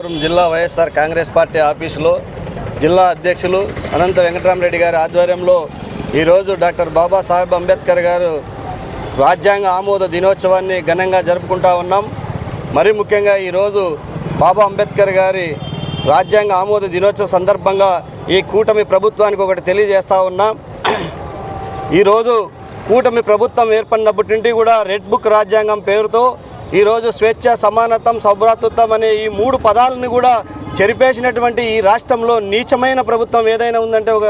అనంతపురం జిల్లా వైఎస్ఆర్ కాంగ్రెస్ పార్టీ ఆఫీసులో జిల్లా అధ్యక్షులు అనంత వెంకటరామరెడ్డి గారి ఆధ్వర్యంలో ఈరోజు డాక్టర్ బాబాసాహెబ్ అంబేద్కర్ గారు రాజ్యాంగ ఆమోద దినోత్సవాన్ని ఘనంగా జరుపుకుంటా ఉన్నాం. మరి ముఖ్యంగా ఈరోజు బాబా అంబేద్కర్ గారి రాజ్యాంగ ఆమోద దినోత్సవ సందర్భంగా ఈ కూటమి ప్రభుత్వానికి ఒకటి తెలియజేస్తూ ఉన్నాం. ఈరోజు కూటమి ప్రభుత్వం ఏర్పడినప్పటి నుండి కూడా రెడ్ బుక్ రాజ్యాంగం పేరుతో ఈరోజు స్వేచ్ఛ సమానత్వం సౌభ్రాతృత్వం అనే ఈ మూడు పదాలను కూడా చెరిపేసినటువంటి ఈ రాష్ట్రంలో నీచమైన ప్రభుత్వం ఏదైనా ఉందంటే ఒక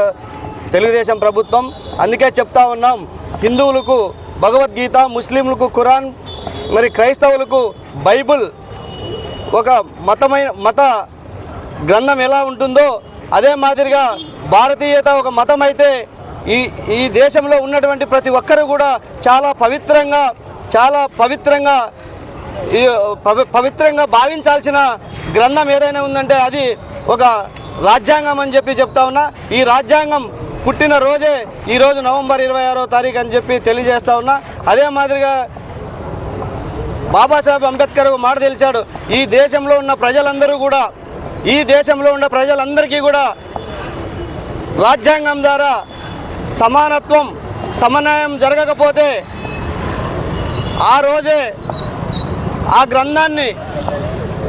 తెలుగుదేశం ప్రభుత్వం. అందుకే చెప్తా ఉన్నాం హిందువులకు భగవద్గీత ముస్లింలకు ఖురాన్ మరి క్రైస్తవులకు బైబుల్ ఒక మతమైన మత గ్రంథం ఎలా ఉంటుందో అదే మాదిరిగా భారతీయత ఒక మతం అయితే ఈ ఈ దేశంలో ఉన్నటువంటి ప్రతి ఒక్కరు కూడా చాలా పవిత్రంగా చాలా పవిత్రంగా ఈ పవి పవిత్రంగా భావించాల్సిన గ్రంథం ఏదైనా ఉందంటే అది ఒక రాజ్యాంగం అని చెప్పి చెప్తా ఉన్నా. ఈ రాజ్యాంగం పుట్టిన రోజే ఈరోజు నవంబర్ ఇరవై ఆరో తారీఖు అని చెప్పి తెలియజేస్తా ఉన్నా. అదే మాదిరిగా బాబాసాహెబ్ అంబేద్కర్ మాట తెలిసాడు. ఈ దేశంలో ఉన్న ప్రజలందరూ కూడా ఈ దేశంలో ఉన్న ప్రజలందరికీ కూడా రాజ్యాంగం ద్వారా సమానత్వం సమన్వయం జరగకపోతే ఆ రోజే ఆ గ్రంథాన్ని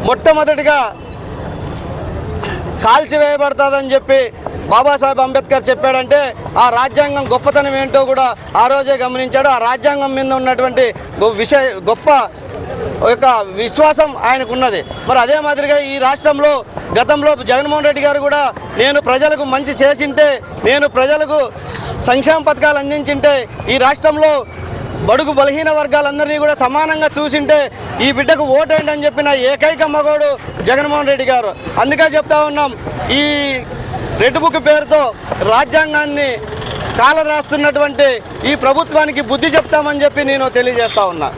మొట్టమొదటిగా కాల్చివేయబడుతుందని చెప్పి బాబాసాహెబ్ అంబేద్కర్ చెప్పాడంటే ఆ రాజ్యాంగం గొప్పతనం ఏంటో కూడా ఆ రోజే గమనించాడు. ఆ రాజ్యాంగం మీద ఉన్నటువంటి గొ- విషయ గొప్ప యొక్క విశ్వాసం ఆయనకు ఉన్నది మరి అదే మాదిరిగా ఈ రాష్ట్రంలో గతంలో జగన్మోహన్ రెడ్డి గారు కూడా నేను ప్రజలకు మంచి చేసింటే నేను ప్రజలకు సంక్షేమ పథకాలు అందించింటే ఈ రాష్ట్రంలో బడుగు బలహీన వర్గాలందరినీ కూడా సమానంగా చూసింటే ఈ బిడ్డకు ఓటేయండి అని చెప్పిన ఏకైక మగోడు జగన్మోహన్ రెడ్డి గారు. అందుకే చెప్తా ఉన్నాం ఈ రెడ్ బుక్ పేరుతో రాజ్యాంగాన్ని కాలరాస్తున్నటువంటి ఈ ప్రభుత్వానికి బుద్ధి చెప్తామని చెప్పి నేను తెలియజేస్తా ఉన్నా.